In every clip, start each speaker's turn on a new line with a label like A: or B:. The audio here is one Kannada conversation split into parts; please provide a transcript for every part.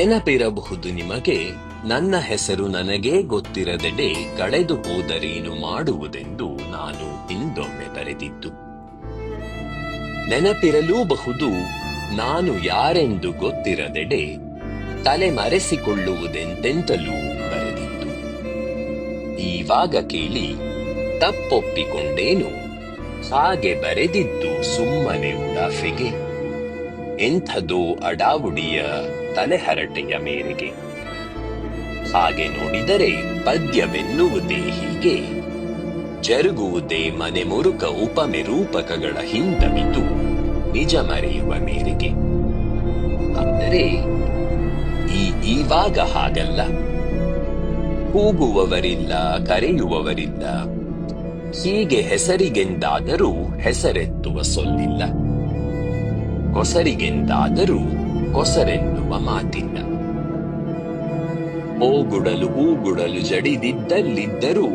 A: ನೆನಪಿರಬಹುದು ನಿಮಗೆ, ನನ್ನ ಹೆಸರು ನನಗೇ ಗೊತ್ತಿರದೆಡೆ ಕಳೆದು ಹೋದರೇನು ಮಾಡುವುದೆಂದು ನಾನು ಹಿಂದೊಮ್ಮೆ ಬರೆದಿದ್ದು. ನೆನಪಿರಲೂಬಹುದು, ನಾನು ಯಾರೆಂದು ಗೊತ್ತಿರದೆಡೆ ತಲೆ ಮರೆಸಿಕೊಳ್ಳುವುದೆಂತೆಂತಲೂ ಬರೆದಿದ್ದು. ಈವಾಗ ಕೇಳಿ, ತಪ್ಪೊಪ್ಪಿಕೊಂಡೇನು? ಹಾಗೆ ಬರೆದಿದ್ದು ಸುಮ್ಮನೆ ಉಡಾಫೆಗೆ. ಎಂಥದೋ ಅಡಾವುಡಿಯ ತಲೆಹರಟೆಯ ಮೇರೆಗೆ. ಹಾಗೆ ನೋಡಿದರೆ ಪದ್ಯವೆನ್ನುವುದೇ ಹೀಗೆ. ಜರುಗುವುದೇ ಮನೆ ಮುರುಕ ಉಪಮೆರೂಪಕಗಳ ಹಿಂದವಿದು. ನಿಜ ಮರೆಯುವ ಮೇರೆಗೆ. ಅಂದರೆ, ಈ ಈವಾಗ ಹಾಗಲ್ಲ. ಕೂಗುವವರಿಲ್ಲ, ಕರೆಯುವವರಿಲ್ಲ. ಹೀಗೆ ಹೆಸರಿಗೆಂದಾದರೂ ಹೆಸರೆತ್ತುವ ಸೊಲ್ಲಿಲ್ಲ. ಕೊಸರಿಗೆಂದಾದರೂ ಕೊಸರೆನ್ನುವ ಮಾತಿಲ್ಲ. ಓಗುಡಲು ಹೂಗುಡಲು ಜಡಿದಿದ್ದಲ್ಲಿದ್ದರೂ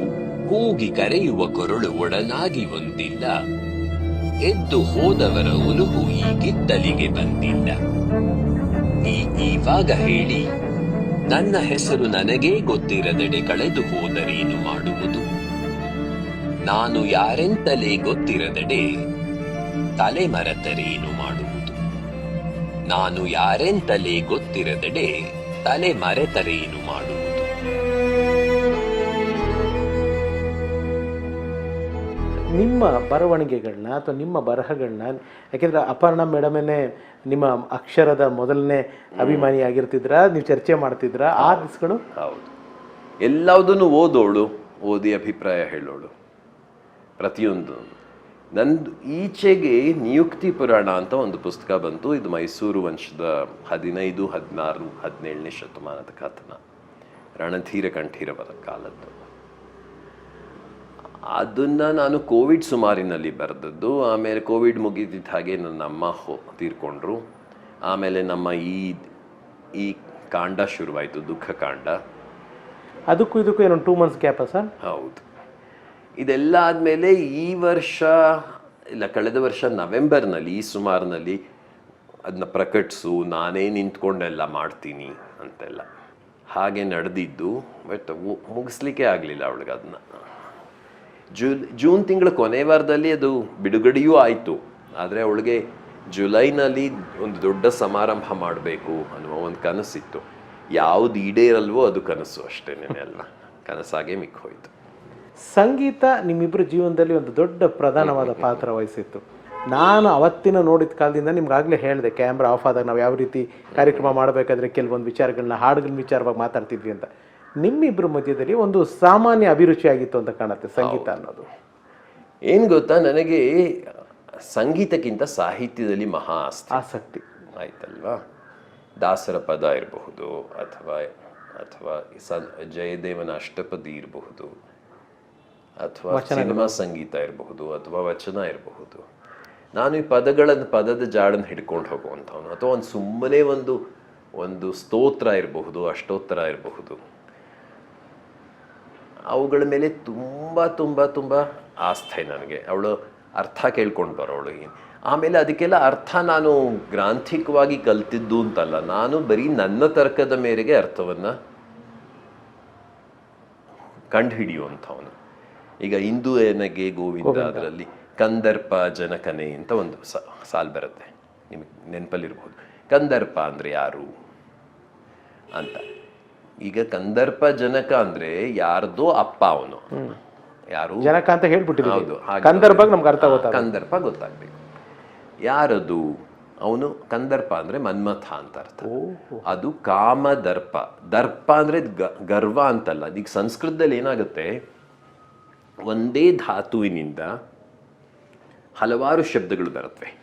A: ಕೂಗಿ ಕರೆಯುವ ಕೊರಳು ಒಡನಾಗಿ ಒಂದಿಲ್ಲ ಎದ್ದು ಹೋದವರ ಉಲುಹು ಈಗಿದ್ದಲಿಗೆ ಬಂದಿಲ್ಲ. ಈ ಈವಾಗ ಹೇಳಿ, ನನ್ನ ಹೆಸರು ನನಗೇ ಗೊತ್ತಿರದೆಡೆ ಕಳೆದು ಹೋದರೇನು ಮಾಡುವುದು? ನಾನು ಯಾರೆಂತಲೇ ಗೊತ್ತಿರದೆಡೆ ತಲೆ ಮರೆತರೇನು ನಾನು ಯಾರೆಂತಲೇ ಗೊತ್ತಿರದೆಡೆ ತಲೆ ಮರೆತರೇನು ಮಾಡುವುದು?
B: ನಿಮ್ಮ ಬರವಣಿಗೆಗಳನ್ನ ಅಥವಾ ನಿಮ್ಮ ಬರಹಗಳನ್ನ ಯಾಕೆಂದ್ರೆ ಅಪರ್ಣ ಮೇಡಮೇನೆ ನಿಮ್ಮ ಅಕ್ಷರದ ಮೊದಲನೇ ಅಭಿಮಾನಿ ಆಗಿರ್ತಿದ್ರ ನೀವು ಚರ್ಚೆ ಮಾಡ್ತಿದ್ರ ಆ ದಿವಸಗಳು?
C: ಹೌದು. ಎಲ್ಲವುದನ್ನು ಓದೋಳು ಓದಿ ಅಭಿಪ್ರಾಯ ಹೇಳೋಳು. ಪ್ರತಿಯೊಂದು ನಂದು ಈಚೆಗೆ ನಿಯುಕ್ತಿ ಪುರಾಣ ಅಂತ ಒಂದು ಪುಸ್ತಕ ಬಂತು. ಇದು ಮೈಸೂರು ವಂಶದ ಹದಿನೈದು ಹದಿನಾರು ಹದಿನೇಳನೇ ಶತಮಾನದ ಕಥನ. ರಣಧೀರ ಕಂಠೀರವರ ಕಾಲದ್ದು. ಅದನ್ನ ನಾನು ಕೋವಿಡ್ ಸುಮಾರಿನಲ್ಲಿ ಬರೆದದ್ದು. ಆಮೇಲೆ ಕೋವಿಡ್ ಮುಗಿದಿದ್ದ ಹಾಗೆ ನನ್ನ ಅಮ್ಮ ಹೋ ತೀರ್ಕೊಂಡ್ರು. ಆಮೇಲೆ ನಮ್ಮ ಈ ಈ ಕಾಂಡ ಶುರುವಾಯಿತು ದುಃಖ ಕಾಂಡ.
B: ಅದಕ್ಕೂ ಇದಕ್ಕೂ ಏನೋ ಟೂ ಮಂತ್ಸ್ ಗ್ಯಾಪ ಸರ್?
C: ಹೌದು. ಇದೆಲ್ಲ ಆದಮೇಲೆ ಈ ವರ್ಷ, ಇಲ್ಲ, ಕಳೆದ ವರ್ಷ ನವೆಂಬರ್ನಲ್ಲಿ, ಈ ಸುಮಾರಿನಲ್ಲಿ ಅದನ್ನ ಪ್ರಕಟಿಸು, ನಾನೇ ನಿಂತ್ಕೊಂಡೆಲ್ಲ ಮಾಡ್ತೀನಿ ಅಂತೆಲ್ಲ. ಹಾಗೆ ನಡೆದಿದ್ದು ಬಟ್ ಮುಗಿಸ್ಲಿಕ್ಕೆ ಆಗಲಿಲ್ಲ ಅವಳಿಗೆ ಅದನ್ನ ಜೂನ್ ಜೂನ್ ತಿಂಗಳ ಕೊನೆ ವಾರದಲ್ಲಿ ಅದು ಬಿಡುಗಡೆಯೂ ಆಯಿತು. ಆದರೆ ಅವಳಿಗೆ ಜುಲೈನಲ್ಲಿ ಒಂದು ದೊಡ್ಡ ಸಮಾರಂಭ ಮಾಡಬೇಕು ಅನ್ನುವ ಒಂದು ಕನಸಿತ್ತು. ಯಾವುದು ಈಡೇರಲ್ವೋ ಅದು ಕನಸು ಅಷ್ಟೇ ಎಲ್ಲ ಕನಸಾಗೆ ಮಿಕ್ಕ ಹೋಯ್ತು
B: ಸಂಗೀತ ನಿಮ್ಮಿಬ್ಬರ ಜೀವನದಲ್ಲಿ ಒಂದು ದೊಡ್ಡ ಪ್ರಧಾನವಾದ ಪಾತ್ರ ವಹಿಸಿತ್ತು. ನಾನು ಅವತ್ತಿನ ನೋಡಿದ ಕಾಲದಿಂದ ನಿಮ್ಗಾಗಲೇ ಹೇಳಿದೆ ಕ್ಯಾಮ್ರಾ ಆಫ್ ಆದಾಗ ನಾವು ಯಾವ ರೀತಿ ಕಾರ್ಯಕ್ರಮ ಮಾಡಬೇಕಾದ್ರೆ ಕೆಲವೊಂದು ವಿಚಾರಗಳನ್ನ ಹಾಡುಗಳ ವಿಚಾರವಾಗಿ ಮಾತಾಡ್ತಿದ್ವಿ ಅಂತ. ನಿಮ್ಮಿಬ್ಬರ ಮಧ್ಯದಲ್ಲಿ ಒಂದು ಸಾಮಾನ್ಯ ಅಭಿರುಚಿ ಆಗಿತ್ತು ಅಂತ ಕಾಣುತ್ತೆ ಸಂಗೀತ ಅನ್ನೋದು.
C: ಏನು ಗೊತ್ತಾ ನನಗೆ ಸಂಗೀತಕ್ಕಿಂತ ಸಾಹಿತ್ಯದಲ್ಲಿ ಮಹಾ ಆಸ್ತಿ
B: ಆಸಕ್ತಿ.
C: ಆಯ್ತಲ್ವಾ? ದಾಸರ ಪದ ಇರಬಹುದು ಅಥವಾ ಅಥವಾ ಸ ಜಯದೇವನ ಅಷ್ಟಪದಿ ಇರಬಹುದು. ಅಥವಾ ಸಿನಿಮಾ ಸಂಗೀತ ಇರಬಹುದು ಅಥವಾ ವಚನ ಇರಬಹುದು. ನಾನು ಈ ಪದಗಳನ್ನು ಪದದ ಜಾಡನ್ನು ಹಿಡ್ಕೊಂಡು ಹೋಗುವಂಥವನು. ಅಥವಾ ಒಂದು ಸುಮ್ಮನೆ ಒಂದು ಒಂದು ಸ್ತೋತ್ರ ಇರಬಹುದು ಅಷ್ಟೋತ್ತರ ಇರಬಹುದು. ಅವುಗಳ ಮೇಲೆ ತುಂಬ ತುಂಬ ತುಂಬ ಆಸ್ಥೆ ನನಗೆ. ಅವಳು ಅರ್ಥ ಕೇಳ್ಕೊಂಡು ಬರೋಳು ಆಮೇಲೆ ಅದಕ್ಕೆಲ್ಲ ಅರ್ಥ ನಾನು ಗ್ರಾಂಥಿಕವಾಗಿ ಕಲ್ತಿದ್ದು ಅಂತಲ್ಲ. ನಾನು ಬರೀ ನನ್ನ ತರ್ಕದ ಮೇರೆಗೆ ಅರ್ಥವನ್ನು ಕಂಡುಹಿಡಿಯುವಂಥವನು. ಈಗ ಇಂದು ಏನಗೆ ಗೋವಿಂದ. ಅದರಲ್ಲಿ ಕಂದರ್ಪ ಜನಕನೆ ಅಂತ ಒಂದು ಸಾಲ್ ಬರುತ್ತೆ. ನಿಮಗೆ ನೆನಪಲ್ಲಿರ್ಬೋದು. ಕಂದರ್ಪ ಅಂದ್ರೆ ಯಾರು ಅಂತ. ಈಗ ಕಂದರ್ಪ ಜನಕ ಅಂದ್ರೆ ಯಾರ್ದೋ ಅಪ್ಪ ಅವನು. ಯಾರು?
B: ಜನಕ ಅಂತ ಹೇಳ್ಬಿಟ್ಟು
C: ಹೌದು
B: ಕಂದರ್ಪ ನಮ್ಗೆ ಅರ್ಥ ಗೊತ್ತ
C: ಕಂದರ್ಪ ಗೊತ್ತಾಗ್ಬೇಕು. ಯಾರದು? ಅವನು ಕಂದರ್ಪ ಅಂದ್ರೆ ಮನ್ಮಥ ಅಂತ ಅರ್ಥ. ಅದು ಕಾಮದರ್ಪ. ದರ್ಪ ಅಂದ್ರೆ ಗ- ಗರ್ವ ಅಂತಲ್ಲ. ಈಗ ಸಂಸ್ಕೃತದಲ್ಲಿ ಏನಾಗುತ್ತೆ? ಒಂದೇ ಧಾತುವಿನಿಂದ ಹಲವಾರು ಶಬ್ದಗಳು ಬರುತ್ತವೆ.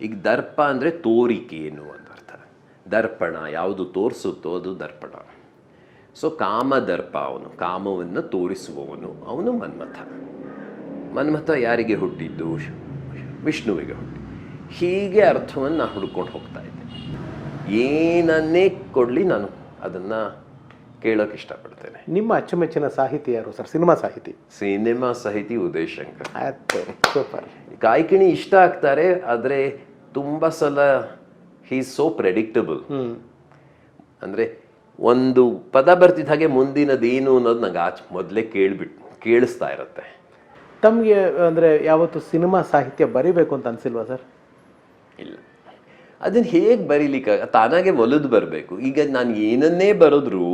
C: ಈಗ ದರ್ಪ ಅಂದರೆ ತೋರಿಕೆ ಒಂದು ಅರ್ಥ. ದರ್ಪಣ ಯಾವುದು ತೋರಿಸುತ್ತೋ ಅದು ದರ್ಪಣ. ಸೊ ಕಾಮದರ್ಪ ಅವನು, ಕಾಮವನ್ನು ತೋರಿಸುವವನು ಅವನು ಮನ್ಮಥ. ಮನ್ಮಥ ಯಾರಿಗೆ ಹುಟ್ಟಿದ್ದು? ವಿಷ್ಣುವಿಗೆ ಹುಟ್ಟಿ ಹೀಗೆ ಅರ್ಥವನ್ನು ನಾನು ಹುಡ್ಕೊಂಡು ಹೋಗ್ತಾ ಇದ್ದೆ. ಏನನ್ನೇ ಕೊಡಲಿ ನಾನು ಅದನ್ನು ಕೇಳೋಕೆ ಇಷ್ಟಪಡ್ತೇನೆ.
B: ನಿಮ್ಮ ಅಚ್ಚುಮೆಚ್ಚಿನ ಸಾಹಿತಿ ಯಾರು ಸರ್? ಸಿನಿಮಾ ಸಾಹಿತಿ.
C: ಸಿನಿಮಾ ಸಾಹಿತಿ ಉದಯ್ ಶಂಕರ್.
B: ಆಯ್ತು ಸೂಪರ್.
C: ಗಾಯಕಿಣಿ ಇಷ್ಟ ಆಗ್ತಾರೆ ಆದರೆ ತುಂಬ ಸಲ ಹೀ ಸೋ ಪ್ರೆಡಿಕ್ಟಬಲ್ ಅಂದರೆ ಒಂದು ಪದ ಬರ್ತಿದ್ದ ಹಾಗೆ ಮುಂದಿನದೇನು ಅನ್ನೋದು ನಂಗೆ ಆಚೆ ಮೊದಲೇ ಕೇಳಿಬಿಟ್ಟು ಕೇಳಿಸ್ತಾ ಇರುತ್ತೆ.
B: ತಮಗೆ ಅಂದರೆ ಯಾವತ್ತು ಸಿನಿಮಾ ಸಾಹಿತ್ಯ ಬರಿಬೇಕು ಅಂತ ಅನ್ಸಿಲ್ವಾ ಸರ್?
C: ಇಲ್ಲ. ಅದನ್ನು ಹೇಗೆ ಬರೀಲಿಕ್ಕೆ ತಾನಾಗೆ ಒಲಿದು ಬರಬೇಕು. ಈಗ ನಾನು ಏನನ್ನೇ ಬರೆದ್ರು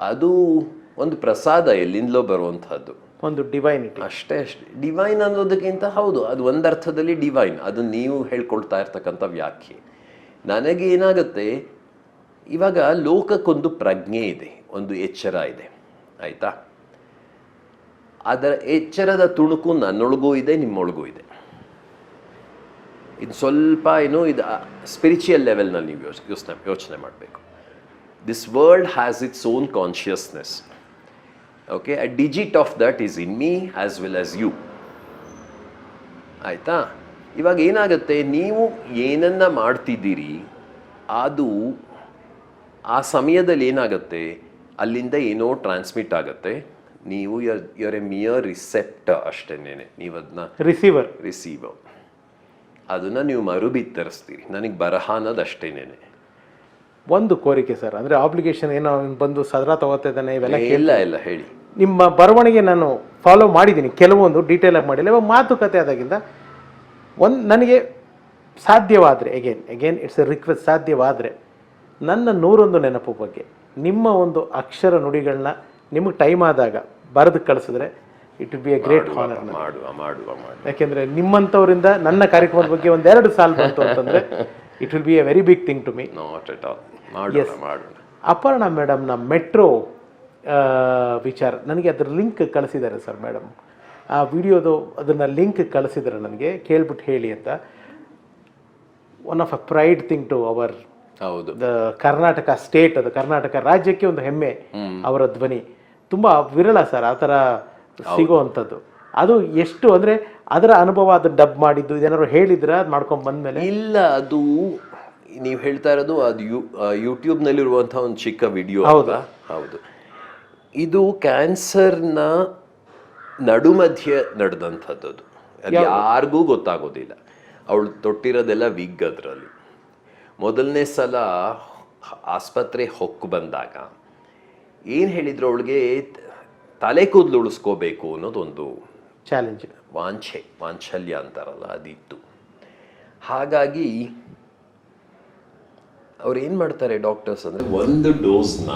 C: ಅದು ಒಂದು ಪ್ರಸಾದ ಎಲ್ಲಿಂದಲೋ ಬರುವಂಥದ್ದು
B: ಒಂದು ಡಿವೈನ್
C: ಅಷ್ಟೇ ಅಷ್ಟೇ. ಡಿವೈನ್ ಅನ್ನೋದಕ್ಕಿಂತ ಹೌದು. ಅದು ಒಂದರ್ಥದಲ್ಲಿ ಡಿವೈನ್ ಅದು ನೀವು ಹೇಳ್ಕೊಳ್ತಾ ಇರ್ತಕ್ಕಂಥ ವ್ಯಾಖ್ಯೆ. ನನಗೆ ಏನಾಗುತ್ತೆ ಇವಾಗ ಲೋಕಕ್ಕೊಂದು ಪ್ರಜ್ಞೆ ಇದೆ ಒಂದು ಎಚ್ಚರ ಇದೆ. ಆಯಿತಾ? ಅದರ ಎಚ್ಚರದ ತುಣುಕು ನನ್ನೊಳಗೂ ಇದೆ ನಿಮ್ಮೊಳಗೂ ಇದೆ. ಇದು ಸ್ವಲ್ಪ ಏನು ಇದು ಸ್ಪಿರಿಚುವಲ್ ಲೆವೆಲ್ನಲ್ಲಿ ನೀವು ಯೋಚ್ ಯೋಚನೆ ಯೋಚನೆ ಮಾಡಬೇಕು. This world has its own consciousness. Okay a digit of that is in me as well as you ಆಯಿತಾ? ಇವಾಗ ಏನಾಗುತ್ತೆ? ನೀವು ಏನನ್ನ ಮಾಡ್ತಿದ್ದೀರಿ ಅದು ಆ ಸಮಯದಲ್ಲಿ ಏನಾಗುತ್ತೆ? ಅಲ್ಲಿಂದ ಏನೋ ಟ್ರಾನ್ಸ್ಮಿಟ್ ಆಗುತ್ತೆ. ನೀವು ಯರ್ ಎ ಮಿಯರ್ ರಿಸೆಪ್ಟ್ ಅಷ್ಟೇನೆ. ನೀವು ಅದನ್ನ
B: ರಿಸೀವರ್
C: ರಿಸೀವರ್ ಅದನ್ನು ನೀವು ಮರುಬಿತ್ತರಿಸ್ತೀರಿ. ನನಗೆ ಬರಹ ಅನ್ನೋದು ಅಷ್ಟೇನೇನೆ
B: ಒಂದು ಕೋರಿಕೆ ಸರ್. ಅಂದರೆ ಆಬ್ಲಿಗೇಷನ್ ಏನೋ ಅವ್ನು ಬಂದು ಸದರ ತಗೋತಾ ಇದ್ದಾನೆ ಇವೆಲ್ಲ
C: ಇಲ್ಲ ಇಲ್ಲ ಹೇಳಿ.
B: ನಿಮ್ಮ ಬರವಣಿಗೆ ನಾನು ಫಾಲೋ ಮಾಡಿದ್ದೀನಿ. ಕೆಲವೊಂದು ಡೀಟೇಲ್ ಆಗಿ ಮಾಡಿಲ್ಲ. ಇವಾಗ ಮಾತುಕತೆ ಆದಾಗಿಂದ ಒಂದು ನನಗೆ ಸಾಧ್ಯವಾದರೆ again again it's a request ಸಾಧ್ಯವಾದರೆ ನನ್ನ ನೂರೊಂದು ನೆನಪು ಬಗ್ಗೆ ನಿಮ್ಮ ಒಂದು ಅಕ್ಷರ ನುಡಿಗಳನ್ನ ನಿಮಗೆ ಟೈಮ್ ಆದಾಗ ಬರೆದು ಕಳಿಸಿದ್ರೆ it be a great honour
C: ಮಾಡುವ ಮಾಡುವ
B: ಯಾಕೆಂದರೆ ನಿಮ್ಮಂಥವರಿಂದ ನನ್ನ ಕಾರ್ಯಕ್ರಮದ ಬಗ್ಗೆ ಒಂದೆರಡು ಸಾಲು ಬಂತು ಅಂತಂದರೆ it will be a very big thing to me
C: not at all ಮಾಡೋಣ ಮಾಡೋಣ
B: ಅಪರ್ಣ ಮೇಡಮ್ನ ಮೆಟ್ರೋ ವಿಚಾರ ನನಗೆ ಅದ್ರ ಲಿಂಕ್ ಕಳಿಸಿದ್ದಾರೆ ಸರ್ ಮೇಡಮ್ ಆ ವಿಡಿಯೋದು ಅದನ್ನು ಲಿಂಕ್ ಕಳಿಸಿದ್ದಾರೆ ನನಗೆ. ಕೇಳ್ಬಿಟ್ಟು ಹೇಳಿ ಅಂತ. One of a pride thing to our
C: ಹೌದು.
B: ದ ಕರ್ನಾಟಕ ಸ್ಟೇಟ್ ಅದು ಕರ್ನಾಟಕ ರಾಜ್ಯಕ್ಕೆ ಒಂದು ಹೆಮ್ಮೆ ಅವರ ಧ್ವನಿ. ತುಂಬ ವಿರಳ ಸರ್ ಆ ಥರ ಸಿಗುವಂಥದ್ದು. ಅದು ಎಷ್ಟು ಅಂದರೆ ಅದರ ಅನುಭವ ಅದು ಡಬ್ ಮಾಡಿದ್ದು ಇದೇನಾದ್ರು ಹೇಳಿದ್ರ? ಅದು ಮಾಡ್ಕೊಂಡು ಬಂದಮೇಲೆ?
C: ಇಲ್ಲ ಅದು ನೀವು ಹೇಳ್ತಾ ಇರೋದು ಅದು ಯೂ ಯೂಟ್ಯೂಬ್ನಲ್ಲಿರುವಂಥ ಒಂದು ಚಿಕ್ಕ ವಿಡಿಯೋ
B: ಹೌದಾ?
C: ಹೌದು. ಇದು ಕ್ಯಾನ್ಸರ್ನ ನಡುಮಧ್ಯೆ ನಡೆದಂಥದ್ದು ಅದು ಅದು ಯಾರಿಗೂ ಗೊತ್ತಾಗೋದಿಲ್ಲ. ಅವಳು ತೊಟ್ಟಿರೋದೆಲ್ಲ ವಿಗ್ ಅದರಲ್ಲಿ. ಮೊದಲನೇ ಸಲ ಆಸ್ಪತ್ರೆ ಹೊಕ್ಕು ಬಂದಾಗ ಏನು ಹೇಳಿದ್ರು ಅವಳಿಗೆ? ತಲೆ ಕೂದಲು ಉಳಿಸ್ಕೋಬೇಕು ಅನ್ನೋದೊಂದು
B: ಚಾಲೆಂಜ್
C: ವಾಂಛೆ, ವಾಂಚಲ್ಯ ಅಂತಾರಲ್ಲ, ಅದಿತ್ತು. ಹಾಗಾಗಿ ಅವ್ರು ಏನು ಮಾಡ್ತಾರೆ ಡಾಕ್ಟರ್ಸ್ ಅಂದರೆ ಒಂದು ಡೋಸ್ನ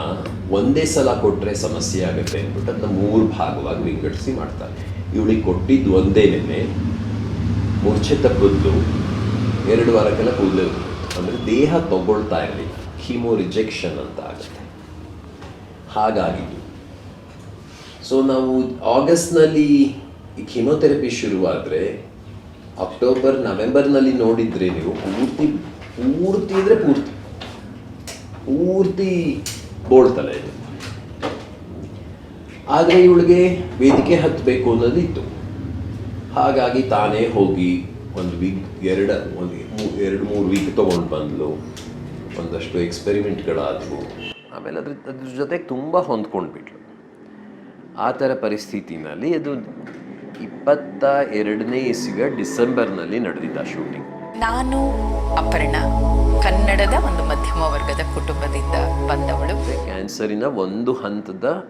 C: ಒಂದೇ ಸಲ ಕೊಟ್ಟರೆ ಸಮಸ್ಯೆ ಆಗುತ್ತೆ ಅಂದ್ಬಿಟ್ಟು ಅದನ್ನ ಮೂರು ಭಾಗವಾಗಿ ವಿಂಗಡಿಸಿ ಮಾಡ್ತಾರೆ. ಇವಳಿಗೆ ಕೊಟ್ಟಿದ್ದು ಒಂದೇನೆ ಮೂರ್ಛೆ ತಪ್ಪಿದ್ದು ಎರಡು ವಾರಕ್ಕೆಲ್ಲ ಕೂದಲು ಅಂದರೆ ದೇಹ ತಗೊಳ್ತಾ ಇರಲಿಲ್ಲ. ಕೀಮೋ ರಿಜೆಕ್ಷನ್ ಅಂತ ಆಗುತ್ತೆ. ಹಾಗಾಗಿ ಸೊ ನಾವು ಆಗಸ್ಟ್ನಲ್ಲಿ ಈ ಕೀಮೋಥೆರಪಿ ಶುರುವಾದರೆ ಅಕ್ಟೋಬರ್ ನವೆಂಬರ್ನಲ್ಲಿ ನೋಡಿದರೆ ನೀವು ಪೂರ್ತಿ ಪೂರ್ತಿ ಅಂದರೆ ಪೂರ್ತಿ. ಪೂರ್ತಿ ಬೋಳ್ತಾಳೆ ಇದು. ಆದರೆ ಇವಳಿಗೆ ವೇದಿಕೆ ಹತ್ತಬೇಕು ಅನ್ನೋದಿತ್ತು ಹಾಗಾಗಿ ತಾನೇ ಹೋಗಿ ಒಂದು ವೀಕ್ ಎರಡು, ಒಂದು ಎರಡು, ಮೂರು ವೀಕ್ ತೊಗೊಂಡು ಬಂದಳು ಒಂದಷ್ಟು ಎಕ್ಸ್ಪೆರಿಮೆಂಟ್ಗಳಾದವು ಆಮೇಲೆ ಅದ್ರ ಅದ್ರ ಜೊತೆಗೆ ತುಂಬ ಹೊಂದ್ಕೊಂಡ್ಬಿಟ್ಲು ಆ ಥರ ಪರಿಸ್ಥಿತಿನಲ್ಲಿ ಅದು ಇಪ್ಪತ್ತ ಎರಡನೇ ಇಸ್ವಿಯ ಡಿಸೆಂಬರ್ನಲ್ಲಿ ನಡೆದಿದ್ದ ಶೂಟಿಂಗ್.
D: ನಾನು ಅಪರ್ಣ ಕನ್ನಡದ ಒಂದು ಮಧ್ಯಮ ವರ್ಗದ ಕುಟುಂಬದಿಂದ ಬಂದವಳು.
C: ಕ್ಯಾನ್ಸರಿನ ಒಂದು ಹಂತದ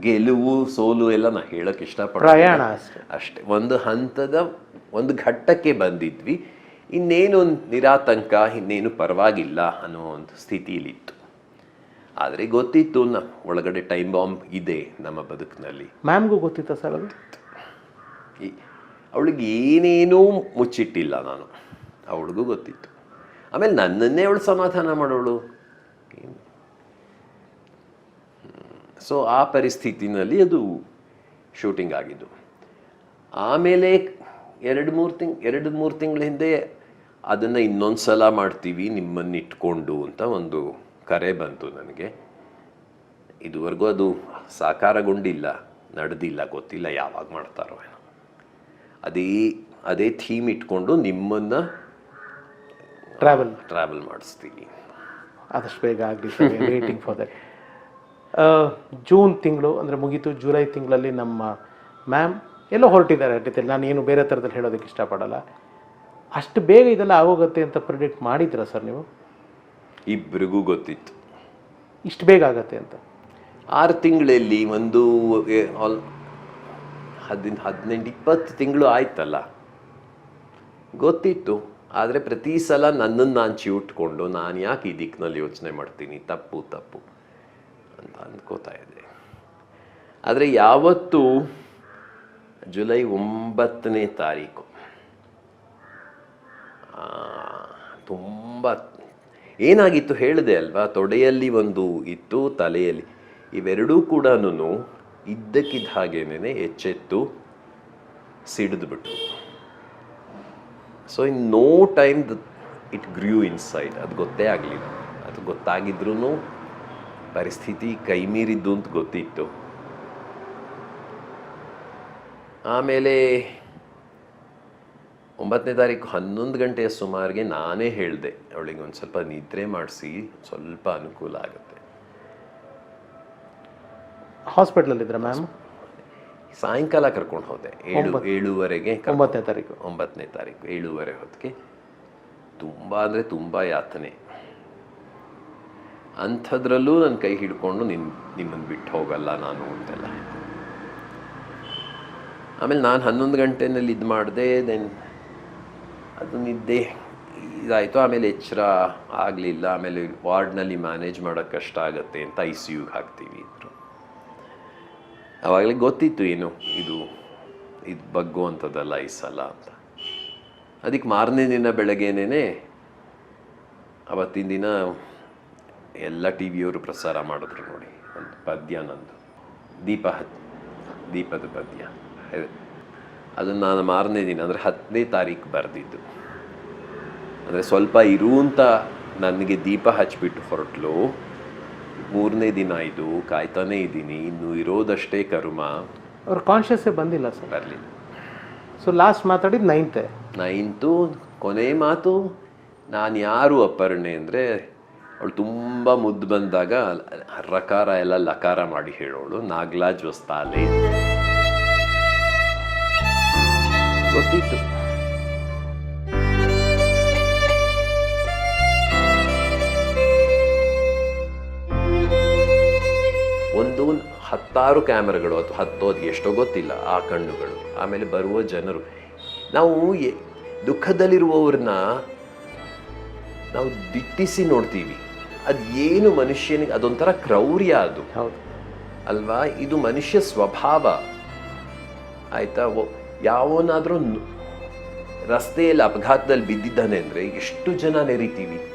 C: ಗೆಲುವು ಸೋಲು ಎಲ್ಲ ನಾ ಹೇಳಕ್ ಇಷ್ಟಪಡ್ತೀನಿ.
B: ಪ್ರಯಾಣ ಅಷ್ಟೇ.
C: ಅಷ್ಟೇ ಒಂದು ಹಂತದ ಒಂದು ಘಟ್ಟಕ್ಕೆ ಬಂದಿದ್ವಿ. ಇನ್ನೇನು ನಿರಾತಂಕ ಇನ್ನೇನು ಪರವಾಗಿಲ್ಲ ಅನ್ನೋ ಒಂದು ಸ್ಥಿತಿಯಲ್ಲಿತ್ತು. ಆದರೆ ಗೊತ್ತಿತ್ತು ನ ಒಳಗಡೆ ಟೈಮ್ ಬಾಂಬ್ ಇದೆ ನಮ್ಮ ಬದುಕಿನಲ್ಲಿ.
B: ಮ್ಯಾಮ್ಗೂ ಗೊತ್ತಿತ್ತಾ ಸರ್ ಅದು?
C: ಅವಳಿಗೆ ಏನೇನೂ ಮುಚ್ಚಿಟ್ಟಿಲ್ಲ ನಾನು. ಅವಳಿಗೂ ಗೊತ್ತಿತ್ತು. ಆಮೇಲೆ ನನ್ನನ್ನೇ ಅವಳು ಸಮಾಧಾನ ಮಾಡೋಳು. ಸೊ ಆ ಪರಿಸ್ಥಿತಿನಲ್ಲಿ ಅದು ಶೂಟಿಂಗ್ ಆಗಿದ್ದು. ಆಮೇಲೆ ಎರಡು ಮೂರು ತಿಂಗ್, ಎರಡು ಮೂರು ತಿಂಗಳ ಹಿಂದೆ ಅದನ್ನು ಇನ್ನೊಂದು ಸಲ ಮಾಡ್ತೀವಿ ನಿಮ್ಮನ್ನು ಇಟ್ಕೊಂಡು ಅಂತ ಒಂದು ಕರೆ ಬಂತು ನನಗೆ. ಇದುವರೆಗೂ ಅದು ಸಾಕಾರಗೊಂಡಿಲ್ಲ, ನಡೆದಿಲ್ಲ, ಗೊತ್ತಿಲ್ಲ ಯಾವಾಗ ಮಾಡ್ತಾರೋ ಅದೇ ಅದೇ ಥೀಮ್ ಇಟ್ಕೊಂಡು ನಿಮ್ಮನ್ನು
B: ಟ್ರಾವೆಲ್
C: ಟ್ರಾವೆಲ್ ಮಾಡಿಸ್ತೀನಿ.
B: ಆದಷ್ಟು ಬೇಗ ಆಗಲಿ sir waiting for that June ತಿಂಗಳು ಅಂದರೆ ಮುಗೀತು ಜುಲೈ ತಿಂಗಳಲ್ಲಿ ನಮ್ಮ ಮ್ಯಾಮ್ ಎಲ್ಲೋ ಹೊರಟಿದ್ದಾರೆ ಅಡ್ಡಿತಿಲ್ಲ ನಾನು ಏನು ಬೇರೆ ಥರದಲ್ಲಿ ಹೇಳೋದಕ್ಕೆ ಇಷ್ಟಪಡಲ್ಲ. ಅಷ್ಟು ಬೇಗ ಇದೆಲ್ಲ ಆಗೋಗುತ್ತೆ ಅಂತ ಪ್ರಿಡಿಕ್ಟ್ ಮಾಡಿದ್ರಾ ಸರ್ ನೀವು?
C: ಇಬ್ಬರಿಗೂ ಗೊತ್ತಿತ್ತು.
B: ಇಷ್ಟು ಬೇಗ ಆಗತ್ತೆ ಅಂತ.
C: ಆರು ತಿಂಗಳಲ್ಲಿ ಒಂದು ಆಲ್ ಹದಿನ ಹದಿನೆಂಟು, ಇಪ್ಪತ್ತು ತಿಂಗಳು ಆಯ್ತಲ್ಲ. ಗೊತ್ತಿತ್ತು. ಆದರೆ ಪ್ರತಿ ಸಲ ನನ್ನನ್ನು ನಾನು ಚಿವುಟ್ಕೊಂಡು ನಾನು ಯಾಕೆ ಈ ದಿಕ್ಕಿನಲ್ಲಿ ಯೋಚನೆ ಮಾಡ್ತೀನಿ? ತಪ್ಪು ತಪ್ಪು ಅಂತ ಅಂದ್ಕೋತಾ ಇದ್ದೆ. ಆದರೆ ಯಾವತ್ತು ಜುಲೈ ಒಂಬತ್ತನೇ ತಾರೀಕು ತುಂಬ ಏನಾಗಿತ್ತು ಹೇಳಿದೆ ಅಲ್ವಾ? ತೊಡೆಯಲ್ಲಿ ಒಂದು ಇತ್ತು, ತಲೆಯಲ್ಲಿ ಇವೆರಡೂ ಕೂಡ ಇದ್ದಕ್ಕಿದ್ದ ಹಾಗೇನೇ ಎಚ್ಚೆತ್ತು ಸಿಡಿದ್ಬಿಟ್ಟು so in no time the it grew inside ಅದು ಗೊತ್ತೇ ಆಗಲಿಲ್ಲ. ಅದು ಗೊತ್ತಾಗಿದ್ರೂ ಪರಿಸ್ಥಿತಿ ಕೈ ಮೀರಿದ್ದು ಅಂತ ಗೊತ್ತಿತ್ತು. ಆಮೇಲೆ ಒಂಬತ್ತನೇ ತಾರೀಕು ಹನ್ನೊಂದು ಗಂಟೆಯ ಸುಮಾರಿಗೆ ನಾನೇ ಹೇಳಿದೆ ಅವಳಿಗೆ ಒಂದು ಸ್ವಲ್ಪ ನಿದ್ರೆ ಮಾಡಿಸಿ, ಸ್ವಲ್ಪ ಅನುಕೂಲ ಆಗುತ್ತೆ.
B: ಹಾಸ್ಪಿಟ್ಲಲ್ಲಿ ಇದ್ರ ಮ್ಯಾಮ್?
C: ಸಾಯಂಕಾಲ ಕರ್ಕೊಂಡು ಹೋದೆ. ಏಳು ಏಳುವರೆಗೆ
B: ಒಂಬತ್ತನೇ ತಾರೀಕು.
C: ಒಂಬತ್ತನೇ ತಾರೀಕು ಏಳುವರೆ ಹೊತ್ತಿಗೆ. ತುಂಬ ಅಂದರೆ ತುಂಬ ಯಾತನೆ. ಅಂಥದ್ರಲ್ಲೂ ನನ್ನ ಕೈ ಹಿಡ್ಕೊಂಡು ನಿನ್ ನಿಮ್ಮನ್ನು ಬಿಟ್ಟು ಹೋಗಲ್ಲ ನಾನು ಅಂತೆಲ್ಲ. ಆಮೇಲೆ ನಾನು ಹನ್ನೊಂದು ಗಂಟೆನಲ್ಲಿ ಇದು ಮಾಡಿದೆ ದೆನ್ ಅದು ನಿದ್ದೆ ಇದಾಯಿತು. ಆಮೇಲೆ ಎಚ್ಚರ ಆಗಲಿಲ್ಲ. ಆಮೇಲೆ ವಾರ್ಡ್ನಲ್ಲಿ ಮ್ಯಾನೇಜ್ ಮಾಡೋಕ್ಕೆ ಕಷ್ಟ ಆಗುತ್ತೆ ಅಂತ ಐ ಸಿ ಯುಗೆ ಹಾಕ್ತೀವಿ ಇದ್ರು. ಆವಾಗಲೇ ಗೊತ್ತಿತ್ತು ಏನು ಇದು ಇದು ಬಗ್ಗುವಂಥದ್ದಲ್ಲ ಈ ಸಲ ಅಂತ. ಅದಕ್ಕೆ ಮಾರನೇ ದಿನ ಬೆಳಗ್ಗೆನೇ ಅವತ್ತಿನ ದಿನ ಎಲ್ಲ ಟಿ ವಿಯವರು ಪ್ರಸಾರ ಮಾಡಿದ್ರು ನೋಡಿ, ಒಂದು ಪದ್ಯ ನಂದು. ದೀಪ ಹತ್, ದೀಪದ ಪದ್ಯ. ಅದನ್ನು ನಾನು ಮಾರನೇ ದಿನ, ಅಂದರೆ ಹತ್ತನೇ ತಾರೀಕು ಬರೆದಿದ್ದು. ಅಂದರೆ ಸ್ವಲ್ಪ ಇರುವಂಥ ನನಗೆ ದೀಪ ಹಚ್ಚಿಬಿಟ್ಟು ಹೊರಟ್ಲು. ಮೂರನೇ ದಿನ ಇದು ಕಾಯ್ತಾನೇ ಇದ್ದೀನಿ. ಇನ್ನು ಇರೋದಷ್ಟೇ ಕರ್ಮ.
B: ಅವ್ರ ಕಾನ್ಷಿಯಸ್ಸೇ ಬಂದಿಲ್ಲ ಸರ್.
C: ಬರಲಿಲ್ಲ.
B: ಸೊ ಲಾಸ್ಟ್ ಮಾತಾಡಿದ್ದು ನೈನ್ತೆ
C: ನೈನ್ತು ಕೊನೆ ಮಾತು ನಾನು ಯಾರು ಅಪರ್ಣೆ ಅಂದರೆ ಅವಳು ತುಂಬ ಮುದ್ದು ಬಂದಾಗ ರಕಾರ ಎಲ್ಲ ಲಕಾರ ಮಾಡಿ ಹೇಳೋಳು. ನಾಗಲಾಜ್ ವಸ್ತಾಲೆ ಗೊತ್ತಿತ್ತು. ಹತ್ತಾರು ಕ್ಯಾಮ್ರಾಗಳು ಅಥವಾ ಹತ್ತೋದು ಎಷ್ಟೋ ಗೊತ್ತಿಲ್ಲ ಆ ಕಣ್ಣುಗಳು. ಆಮೇಲೆ ಬರುವ ಜನರು. ನಾವು ಎ- ದುಃಖದಲ್ಲಿರುವವ್ರನ್ನ ನಾವು ದಿಟ್ಟಿಸಿ ನೋಡ್ತೀವಿ. ಅದು ಏನು ಮನುಷ್ಯನಿಗೆ ಅದೊಂಥರ ಕ್ರೌರ್ಯ ಅದು.
B: ಹೌದು.
C: ಅಲ್ವಾ? ಇದು ಮನುಷ್ಯ ಸ್ವಭಾವ. ಆಯ್ತಾ? ಯಾವನಾದರೂ ರಸ್ತೆಯಲ್ಲಿ ಅಪಘಾತದಲ್ಲಿ ಬಿದ್ದಿದ್ದಾನೆ ಅಂದರೆ ಎಷ್ಟು ಜನ ನೆರಿತೀವಿ?